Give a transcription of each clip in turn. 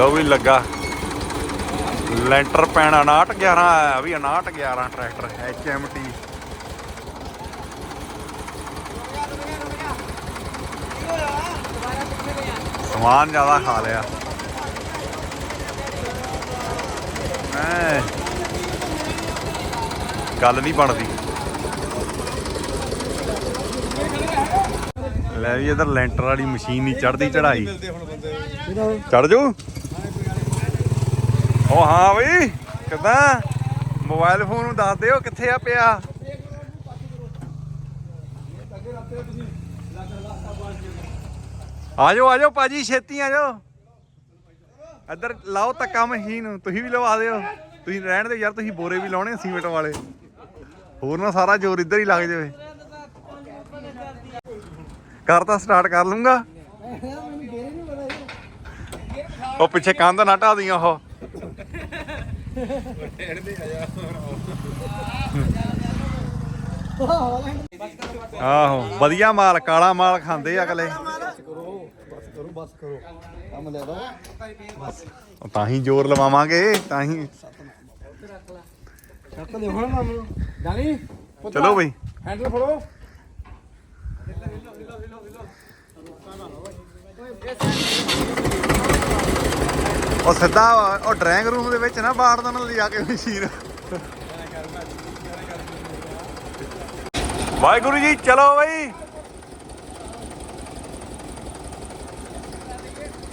ਲੋ ਵੀ ਲੱਗਾ। ਲੈਂਟਰ ਪੈਣਾ 59 11 ਆਇਆ ਵੀ 59 11 ਟਰੈਕਟਰ HMT ਸਮਾਨ ਜ਼ਿਆਦਾ ਖਾ ਲਿਆ। ਗੱਲ ਨਹੀਂ ਬਣਦੀ। ਲੈ ਵੀ ਇਧਰ ਲੈਂਟਰ ਵਾਲੀ ਮਸ਼ੀਨ ਨਹੀਂ ਚੜਦੀ ਚੜਾਈ ਚੜ ਜਾਓ ਉਹ ਹਾਂ ਬਈ, ਕਿਦਾਂ? ਮੋਬਾਈਲ ਫੋਨ ਨੂੰ ਦੱਸ ਦਿਓ, ਕਿੱਥੇ ਆ ਪਿਆ? ਆ ਜਾਓ ਆ ਭਾਜੀ, ਛੇਤੀ ਆ ਜਾਓ ਇੱਧਰ ਲਾਓ ਧੱਕਾ ਮਸ਼ੀਨ ਤੁਸੀਂ ਵੀ ਲਵਾ ਦਿਓ। ਤੁਸੀਂ ਰਹਿਣ ਦੇ ਯਾਰ, ਤੁਸੀਂ ਬੋਰੇ ਵੀ ਲਾਉਣੇ ਸੀਮੈਂਟ ਵਾਲੇ। ਹੋਰ ਨਾ ਸਾਰਾ ਜ਼ੋਰ ਇੱਧਰ ਹੀ ਲੱਗ ਜਾਵੇ। ਕਰ ਤਾਂ ਸਟਾਰਟ ਕਰ ਲੂੰਗਾ ਉਹ ਪਿੱਛੇ ਕੰਧ ਨਾ ਢਾ ਦੀਆਂ ਉਹ। ਆਹੋ, ਵਧੀਆ ਮਾਲ, ਕਾਲਾ ਮਾਲ ਖਾਂਦੇ ਅਗਲੇ। ਬਸ ਕਰੋ ਕੰਮ ਲੈ ਦੋ ਉਹ ਤਾਂ ਹੀ ਜ਼ੋਰ ਲਵਾਵਾਂਗੇ, ਤਾਂ ਹੀ। ਛੱਤ ਦੇ ਹੁਣ ਮਾਮੂ ਜਾਨੀ ਚਲੋ ਬਈ। ਹੈਂਡਲ ਫੜੋ ਉਹ ਸਿੱਧਾ ਉਹ ਡਰਾਇੰਗ ਰੂਮ ਦੇ ਵਿੱਚ ਨਾ ਬਾੜ ਦੇਣ ਲਈ ਆ ਕੇ ਮਸ਼ੀਨ ਵਾਹਿਗੁਰੂ ਜੀ ਚਲੋ ਬਈ।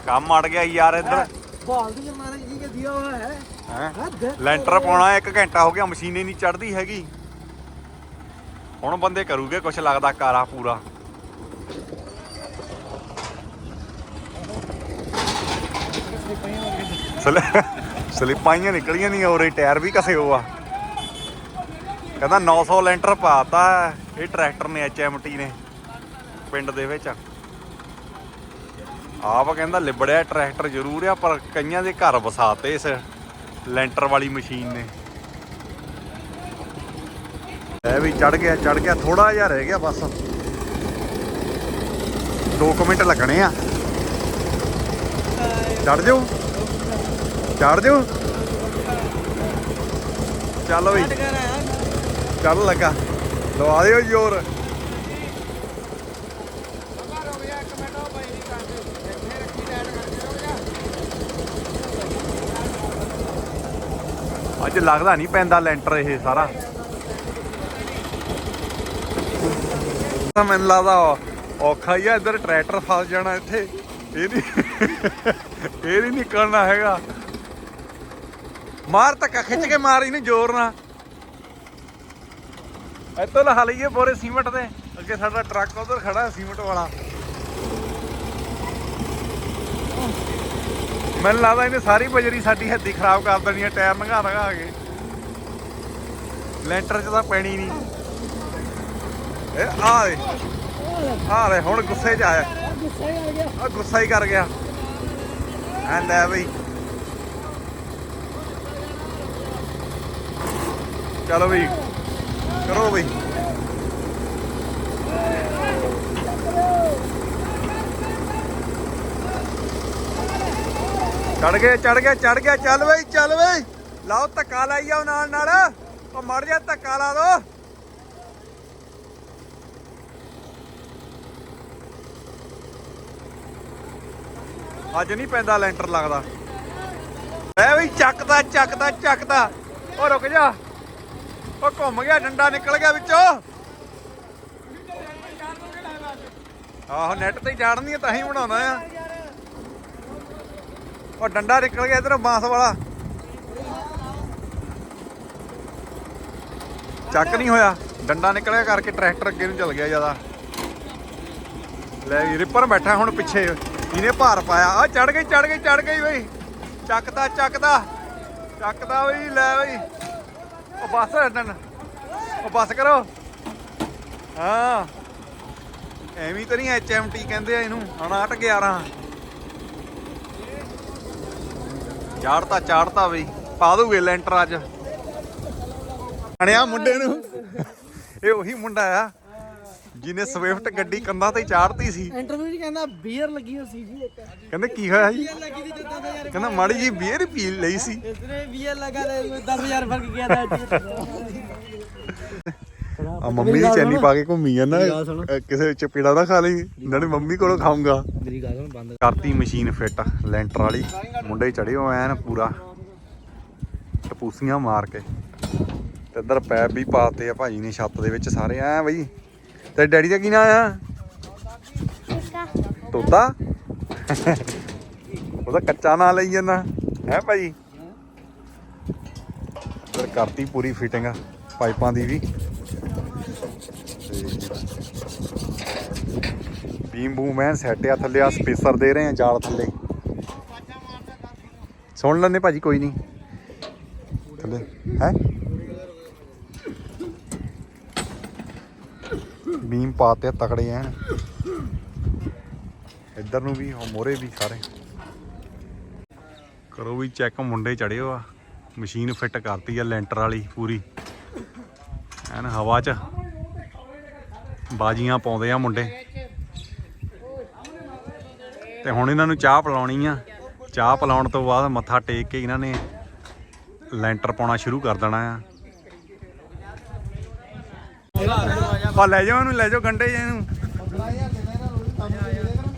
ਕੰਮ ਅੜ ਗਿਆ ਯਾਰ ਇੱਧਰ। ਬਾਲ ਦੀ ਮਹਾਰਾਜ ਜੀ ਕੇ ਦਿਆ ਹੋਇਆ ਹੈ। ਹੈ? ਲੈਂਟਰ ਪਾਉਣਾ ਇੱਕ ਘੰਟਾ ਹੋ ਗਿਆ ਮਸ਼ੀਨ ਹੀ ਨਹੀਂ ਚੜਦੀ ਹੈਗੀ। ਹੁਣ ਬੰਦੇ ਕਰੂਗੇ ਕੁਛ ਲੱਗਦਾ ਕਾਰਾ ਪੂਰਾ। ਸਲਿਪਾਈਆਂ ਨਿਕਲੀਆਂ ਨਹੀਂ ਔਰੇ ਟਾਇਰ ਵੀ ਕਸੇ ਹੋ ਆ। ਕਹਿੰਦਾ 900 ਲੈਂਟਰ ਪਾਤਾ, ਇਹ ਟਰੈਕਟਰ ਨੇ ਐਚਐਮਟੀ ਨੇ, ਪਿੰਡ ਦੇ ਵਿੱਚ। ਆਪ ਕਹਿੰਦਾ ਲਿਬੜਿਆ ਟਰੈਕਟਰ ਜ਼ਰੂਰ ਆ, ਪਰ ਕਈਆਂ ਦੇ ਘਰ ਵਸਾਤੇ ਇਸ ਲੈਂਟਰ ਵਾਲੀ ਮਸ਼ੀਨ ਨੇ। ਇਹ ਵੀ ਚੜ ਗਿਆ ਚੜ ਗਿਆ ਥੋੜਾ ਜਿਹਾ ਰਹਿ ਗਿਆ ਬਸ। 2 ਮਿੰਟ ਲੱਗਣੇ ਆ। ਚੜ ਜਾਓ। ਚੜ ਜਾਓ ਚੱਲ ਬਈ ਚੱਲ ਲੱਗਾ। ਲਵਾ ਦਿਓ ਜ਼ੋਰ। ਅੱਜ ਲੱਗਦਾ ਨਹੀਂ ਪੈਂਦਾ ਲੈਂਟਰ ਇਹ ਸਾਰਾ। ਮੈਨੂੰ ਲੱਗਦਾ ਔਖਾ ਹੀ ਆ ਇੱਧਰ ਟਰੈਕਟਰ ਫਸ ਜਾਣਾ ਇੱਥੇ। ਇਹ ਨਹੀਂ ਇਹ ਨਹੀਂ ਨਿਕਲਣਾ ਹੈਗਾ। ਮਾਰ ਧੱਕਾ ਖਿੱਚ ਕੇ ਮਾਰ ਇਹਨੂੰ ਜ਼ੋਰ ਨਾਲ। ਇੱਥੋਂ ਲਹਾ ਲਈਏ ਬੋਰੇ ਸੀਮਟ ਦੇ ਅੱਗੇ ਸਾਡਾ ਟਰੱਕ ਉਧਰ ਖੜਾ ਸੀਮਟ ਵਾਲਾ। ਮੈਨੂੰ ਲੱਗਦਾ ਇਹਨੇ ਸਾਰੀ ਬਜਰੀ ਸਾਡੀ ਹੱਦੀ ਖਰਾਬ ਕਰ ਦੇਣੀ ਹੈ ਟਾਇਰ ਨੰਗਾ ਨੰਗਾ ਕੇ ਲੈਂਟਰ 'ਚ ਤਾਂ ਪੈਣੀ ਨਹੀਂ। ਇਹ ਆ ਦੇ ਆ ਰੇ ਹੁਣ ਗੁੱਸੇ 'ਚ ਆਇਆ। ਗੁੱਸਾ ਹੀ ਗੁੱਸਾ ਹੀ ਕਰ ਗਿਆ। ਐ ਲੈ ਬਈ। ਚਲੋ ਬਈ। ਕਰੋ ਬਈ। ਚੜ ਗਏ ਚੜ ਗਏ ਚੜ ਗਏ। ਚੱਲ ਬਈ ਚੱਲ ਬਈ। ਲਾਓ ਧੱਕਾ ਲਾਈ ਜਾਓ ਨਾਲ ਨਾਲ। ਉਹ ਮੜ ਜਾ ਧੱਕਾ ਲਾ ਦੋ। ਅੱਜ ਨਹੀਂ ਪੈਂਦਾ ਲੈਂਟਰ ਲੱਗਦਾ। ਐ ਵੀ ਚੱਕਦਾ ਚੱਕਦਾ ਚੱਕਦਾ। ਉਹ ਰੁਕ ਜਾ। ਉਹ ਘੁੰਮ ਗਿਆ, ਡੰਡਾ ਨਿਕਲ ਗਿਆ ਵਿੱਚੋਂ। ਆਹੋ ਨੈਟ ਤੇ ਜਾੜਨੀ ਆ, ਤਾਂ ਹੀ ਬਣਾਉਣਾ ਆ। ਉਹ ਡੰਡਾ ਨਿਕਲ ਗਿਆ ਇਧਰ ਬਾਂਸ ਵਾਲਾ। ਚੱਕ ਨਹੀਂ ਹੋਇਆ। ਡੰਡਾ ਨਿਕਲਿਆ ਕਰਕੇ ਟਰੈਕਟਰ ਅੱਗੇ ਨੂੰ ਚੱਲ ਗਿਆ ਜ਼ਿਆਦਾ। ਲੈ ਵੀ ਰਿਪਰ ਬੈਠਾ ਹੁਣ ਪਿੱਛੇ। ਇਹਨੇ ਭਾਰ ਪਾਇਆ। ਆ ਚੜ ਗਈ ਚੜ ਗਈ ਚੜ ਗਈ ਬਈ। ਚੱਕਦਾ ਚੱਕਦਾ। ਚੱਕਦਾ ਬਈ, ਲੈ ਬਈ। ਉਹ ਬੱਸ ਡਨ ਉਹ ਬੱਸ ਕਰੋ। ਹਾਂ। ਐਵੇਂ ਤਾਂ ਨਹੀਂ ਐਚਐਮਟੀ ਕਹਿੰਦੇ ਆ ਇਹਨੂੰ 59 11 ਚਾੜਤਾ ਚਾੜਤਾ ਬਈ। ਪਾ ਦੂਗੇ ਲੈਂਟਰ ਅੱਜ। ਅਣਿਆ ਮੁੰਡੇ ਨੂੰ। ਇਹ ਉਹੀ ਮੁੰਡਾ ਆ। ਜਿਹਨੇ ਸਵਿਫਟ ਗੱਡੀ ਕੰਧਾਂ ਤੇ ਚਾੜਤੀ ਸੀ। ਇੰਟਰਵਿਊ ਜੀ ਕਹਿੰਦਾ ਬੀਅਰ ਲੱਗੀ ਹੋ ਸੀ ਜੀ ਇੱਕ। ਕਹਿੰਦੇ ਕੀ ਹੋਇਆ ਜੀ? ਬੀਅਰ ਲੱਗੀ ਸੀ ਜਿੱਦਾਂ ਦਾ ਯਾਰ ਕਹਿੰਦਾ ਮਾੜੀ ਜੀ ਬੀਅਰ ਪੀ ਲਈ ਸੀ। ਇਸਨੇ ਬੀਅਰ ਲਗਾ ਤੇ 10000 ਫ਼ਰਕ ਗਿਆ ਤਾਂ ਆ ਮੰਮੀ ਦੀ ਚੈਨੀ ਪਾ ਕੇ ਘੁੰਮੀ ਜਾਂਦਾ ਕਿਸੇ ਚਪੇੜਾ ਨਾ ਖਾ ਲਈ। ਨਾਲੇ ਮੰਮੀ ਕੋਲੋਂ ਖਾਊਂਗਾ। ਮੇਰੀ ਗੱਲ ਹੁਣ ਬੰਦ ਕਰਤੀ ਮਸ਼ੀਨ ਫਿੱਟ ਲੈਂਟਰ ਵਾਲੀ। ਮੁੰਡੇ ਚੜੇ ਹੋ ਐਨ ਪੂਰਾ। ਟਪੂਸੀਆਂ ਮਾਰ ਕੇ। ਤੇ ਇੱਧਰ ਪੈਪ ਵੀ ਪਾਤੇ ਆ ਭਾਜੀ ਨੇ ਛੱਤ ਦੇ ਵਿੱਚ ਸਾਰੇ। ਐ ਬਈ ਤੇ ਡੈਡੀ ਦਾ ਕੀ ਨਾਂ ਆ? ਤੋਤਾ। ਉਹਦਾ ਕੱਚਾ ਨਾਂ ਲਈ ਜਾਂਦਾ। ਹੈ ਭਾਈ? ਇੱਧਰ ਕਰਤੀ ਪੂਰੀ ਫਿਟਿੰਗ ਪਾਈਪਾਂ ਦੀ ਵੀ। ਬੀਮ ਬੂਮ ਐਨ ਸੈੱਟ ਆ ਥੱਲੇ ਆ ਸਪੇਸਰ ਦੇ ਰਹੇ ਆ ਜਾਲ ਥੱਲੇ। ਸੁਣ ਲੈਣੇ ਭਾਜੀ ਕੋਈ ਨਹੀਂ। ਥੱਲੇ ਹੈ? ਬੀਮ ਪਾਤੇ ਆ ਤਕੜੇ ਐਨ। ਇੱਧਰ ਨੂੰ ਵੀ, ਉਹ ਮੋਰੇ ਵੀ ਸਾਰੇ। ਕਰੋ ਵੀ ਚੈੱਕ ਮੁੰਡੇ ਚੜਿਓ ਆ ਮਸ਼ੀਨ ਫਿੱਟ ਕਰਤੀ ਆ, ਲੈਂਟਰ ਵਾਲੀ ਪੂਰੀ। ਐਨ ਹਵਾ 'ਚ ਬਾਜੀਆਂ ਪਾਉਂਦੇ ਆ ਮੁੰਡੇ। ਤੇ ਹੁਣ ਇਹਨਾਂ ਨੂੰ ਚਾਹ ਪਿਲਾਉਣੀ ਆ। ਚਾਹ ਪਿਲਾਉਣ ਤੋਂ ਬਾਅਦ ਮੱਥਾ ਟੇਕ ਕੇ ਇਹਨਾਂ ਨੇ ਲੈਂਟਰ ਪਾਉਣਾ ਸ਼ੁਰੂ ਕਰ ਦੇਣਾ ਆ। ਆ ਲੈ ਜਾਓ ਇਹਨੂੰ ਲੈ ਜਾਓ ਗੰਡੇ ਜਿਹੇ ਨੂੰ।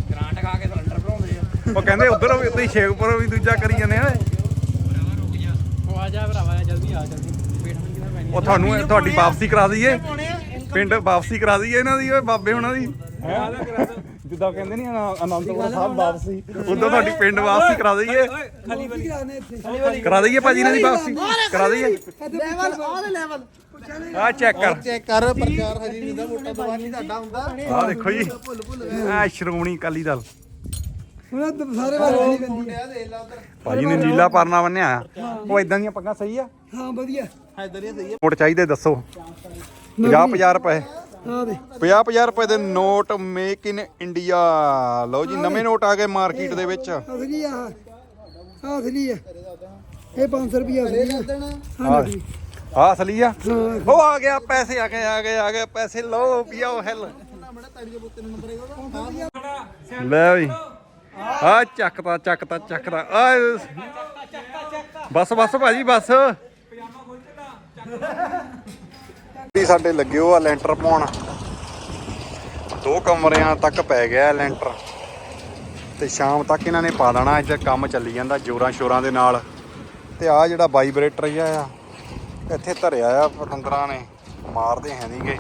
ਗ੍ਰਾਂਟ ਖਾ ਕੇ ਸਿਲੰਡਰ ਭਰਾਉਂਦੇ ਆ ਉਹ ਕਹਿੰਦੇ ਉਧਰ ਵੀ ਉੱਤੇ ਸ਼ੇਖਪੁਰ ਵੀ ਦੂਜਾ ਕਰੀ ਜਾਂਦੇ ਆ। ਉਹ ਆ ਜਾ ਭਰਾਵਾ ਜਲਦੀ ਆ ਜਲਦੀ ਪੇਟ ਨੂੰ ਕਿਹਦਾ ਪੈਣੀ ਉਹ ਤੁਹਾਨੂੰ ਤੁਹਾਡੀ ਵਾਪਸੀ ਕਰਾ ਦਈਏ। ਪਿੰਡ ਵਾਪਸੀ ਕਰਾ ਦਈਏ ਇਹਨਾਂ ਦੀ, ਓਏ ਬਾਬੇ ਉਹਨਾਂ ਦੀ। ਜਿੱਦਾਂ ਕਹਿੰਦੇ ਨਹੀਂ ਅਨੰਦਪੁਰ ਸਾਹਿਬ ਵਾਪਸੀ। ਉਦੋਂ ਤੁਹਾਡੀ ਪਿੰਡ ਵਾਪਸੀ ਕਰਾ ਦਈਏ। ਖਾਲੀ ਵਾਲੀ। ਕਰਾ ਦਈਏ ਭਾਜੀ ਇਹਨਾਂ ਦੀ ਵਾਪਸੀ। ਕਰਾ ਦਈਏ। ਲੈਵਲ ਆਨ ਲੈਵਲ ਆ ਚੈੱਕ ਕਰ। ਚੈੱਕ ਕਰ ਪ੍ਰਚਾਰ ਹਜੀ ਨਹੀਂ ਦਾ ਬਾਅਦ ਨਹੀਂ ਤੁਹਾਡਾ ਹੁੰਦਾ। ਆ ਦੇਖੋ ਜੀ। ਆ ਸ਼੍ਰੋਮਣੀ ਅਕਾਲੀ ਦਲ। ਹੁਣ ਸਾਰੇ ਨਹੀਂ ਭਾਜੀ ਨੇ ਨੀਲਾ ਪਰਨਾ ਬੰਨਿਆ ਉਹ ਇਦਾਂ ਦੀਆਂ ਪੱਗਾਂ ਸਹੀ ਆ? ਹਾਂ ਵਧੀਆ। ਇਧਰ ਹੀ ਸਹੀ ਨੋਟ ਚਾਹੀਦੇ ਦੱਸੋ। 50 50 ਰੁਪਏ। ਹਾਂ ਦੇ 50 50 ਰੁਪਏ ਦੇ ਨੋਟ ਮੇਕ ਇਨ ਇੰਡੀਆ। ਲਓ ਜੀ ਨਵੇਂ ਨੋਟ ਆ ਗਏ ਮਾਰਕੀਟ ਦੇ ਵਿੱਚ। ਅਸਲੀ ਆ ਆ ਅਸਲੀ ਆ। ਇਹ 500 ਰੁਪਏ ਅਸਲੀ ਆ। ਆ ਆ ਅਸਲੀ ਆ? ਉਹ ਆ ਗਿਆ ਪੈਸੇ ਆ ਗਏ ਆ ਗਏ ਆ ਗਏ ਪੈਸੇ। ਲਓ ਪੀਓ ਹੈਲ। ਲੈ ਬਈ ਆ ਚੱਕਦਾ ਚੱਕਦਾ ਚੱਕਦਾ। ਆ ਬਸ ਬਸ ਭਾਜੀ ਬਸ। ਵੀ ਸਾਡੇ ਲੱਗਿਓ ਆ ਲੈਂਟਰ ਪਾਉਣ। ਦੋ ਕਮਰਿਆਂ ਤੱਕ ਪੈ ਗਿਆ ਲੈਂਟਰ। ਤੇ ਸ਼ਾਮ ਤੱਕ ਇਹਨਾਂ ਨੇ ਪਾ ਦੇਣਾ, ਇੱਥੇ ਕੰਮ ਚੱਲੀ ਜਾਂਦਾ ਜੋਰਾਂ ਸ਼ੋਰਾਂ ਦੇ ਨਾਲ। ਤੇ ਆ ਜਿਹੜਾ ਵਾਈਬ੍ਰੇਟਰ ਜਿਹਾ ਆ, ਇੱਥੇ ਧਰਿਆ ਆ ਪਤੰਦਰਾਂ ਨੇ, ਮਾਰਦੇ ਹੈ ਨਹੀਂਗੇ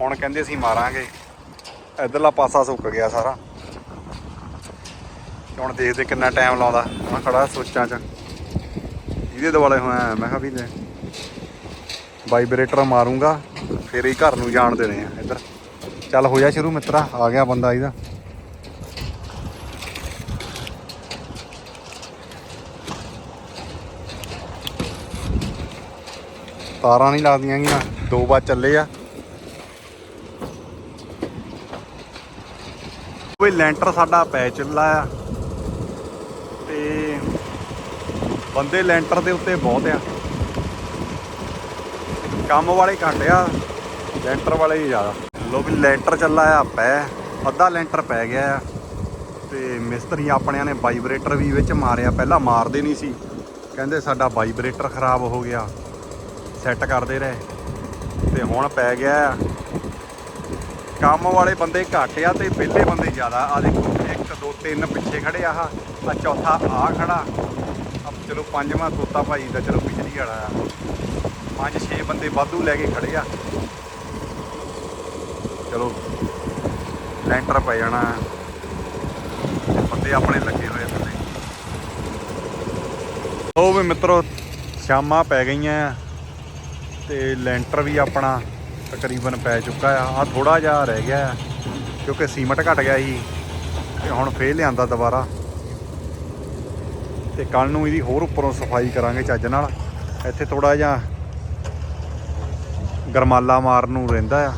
ਹੁਣ ਕਹਿੰਦੇ ਅਸੀਂ ਮਾਰਾਂਗੇ। ਇਧਰਲਾ ਪਾਸਾ ਸੁੱਕ ਗਿਆ ਸਾਰਾ। ਹੁਣ ਦੇਖਦੇ ਕਿੰਨਾ ਟਾਈਮ ਲਾਉਂਦਾ। ਮੈਂ ਖੜਾ ਸੋਚਾਂ 'ਚ। ਇਹਦੇ ਦੁਆਲੇ ਹੋਇਆ, ਮੈਂ ਕਿਹਾ ਵੀ ਵਾਈਬ੍ਰੇਟਰ ਮਾਰੂੰਗਾ, ਫਿਰ ਹੀ ਘਰ ਨੂੰ ਜਾਣ ਦੇਣੇ ਆ ਇੱਧਰ। ਚੱਲ ਹੋ ਜਾ ਸ਼ੁਰੂ ਮਿੱਤਰਾ, ਆ ਗਿਆ ਬੰਦਾ ਇਹਦਾ। ਤਾਰਾਂ ਨਹੀਂ ਲੱਗਦੀਆਂ ਗੀਆਂ, ਦੋ ਵਾਰ ਚੱਲੇ ਆ। ਕੋਈ ਲੈਂਟਰ ਸਾਡਾ ਪੈ ਚੱਲਾ ਆ। ਤੇ ਬੰਦੇ ਲੈਂਟਰ ਦੇ ਉੱਤੇ ਬਹੁਤ ਆ। ਕੰਮ ਵਾਲੇ ਘੱਟ ਆ, ਲੈਂਟਰ ਵਾਲੇ ਹੀ ਜ਼ਿਆਦਾ। ਲੋ ਵੀ ਲੈਂਟਰ ਚੱਲਾ ਆ ਪੈ ਅੱਧਾ ਲੈਂਟਰ ਪੈ ਗਿਆ ਆ। ਤੇ ਮਿਸਤਰੀ ਆਪਣਿਆਂ ਨੇ ਵਾਈਬ੍ਰੇਟਰ ਵੀ ਵਿੱਚ ਮਾਰਿਆ। ਪਹਿਲਾਂ ਮਾਰਦੇ ਨਹੀਂ ਸੀ। ਕਹਿੰਦੇ ਸਾਡਾ ਵਾਈਬ੍ਰੇਟਰ ਖਰਾਬ ਹੋ ਗਿਆ। ਸੈੱਟ ਕਰਦੇ ਰਹੇ। ਤੇ ਹੁਣ ਪੈ ਗਿਆ ਆ। ਕੰਮ ਵਾਲੇ ਬੰਦੇ ਘੱਟ ਆ ਤੇ ਵਿਹਲੇ ਬੰਦੇ ਜ਼ਿਆਦਾ। ਆ ਦੇਖੋ 1 2 3 ਪਿੱਛੇ ਖੜੇ ਆ ਆਹ। ਆ ਚੌਥਾ ਆ ਖੜਾ। ਆ ਚਲੋ ਪੰਜਵਾਂ ਤੋਤਾ ਭਾਈ ਦਾ, ਚਲੋ ਬਿਜਲੀ ਵਾਲਾ ਆ। ਪੰਜ ਛੇ ਬੰਦੇ ਵਾਧੂ ਲੈ ਕੇ ਖੜੇ ਆ। ਚਲੋ ਲੈਂਟਰ ਪੈ ਜਾਣਾ। ਬੰਦੇ ਆਪਣੇ ਲੱਗੇ ਹੋਏ ਥੱਲੇ। ਉਹ ਵੀ ਮਿੱਤਰੋ ਸ਼ਾਮਾਂ ਪੈ ਗਈਆਂ ਆ। ਤੇ ਲੈਂਟਰ ਵੀ ਆਪਣਾ ਤਕਰੀਬਨ ਪੈ ਚੁੱਕਾ ਆ। ਆ ਥੋੜਾ ਜਿਹਾ ਰਹਿ ਗਿਆ ਆ, ਕਿਉਂਕਿ ਸੀਮਟ ਘਟ ਗਿਆ ਸੀ। ਤੇ ਹੁਣ ਫੇਰ ਲਿਆਂਦਾ ਦੁਬਾਰਾ। ਤੇ ਕੱਲ ਨੂੰ ਇਹਦੀ ਹੋਰ ਉੱਪਰੋਂ ਸਫ਼ਾਈ ਕਰਾਂਗੇ ਚੱਜ ਨਾਲ। ਇੱਥੇ ਥੋੜਾ ਜਿਹਾ ਗਰਮਾਲਾ ਮਾਰਨ ਨੂੰ ਰਹਿੰਦਾ ਆ।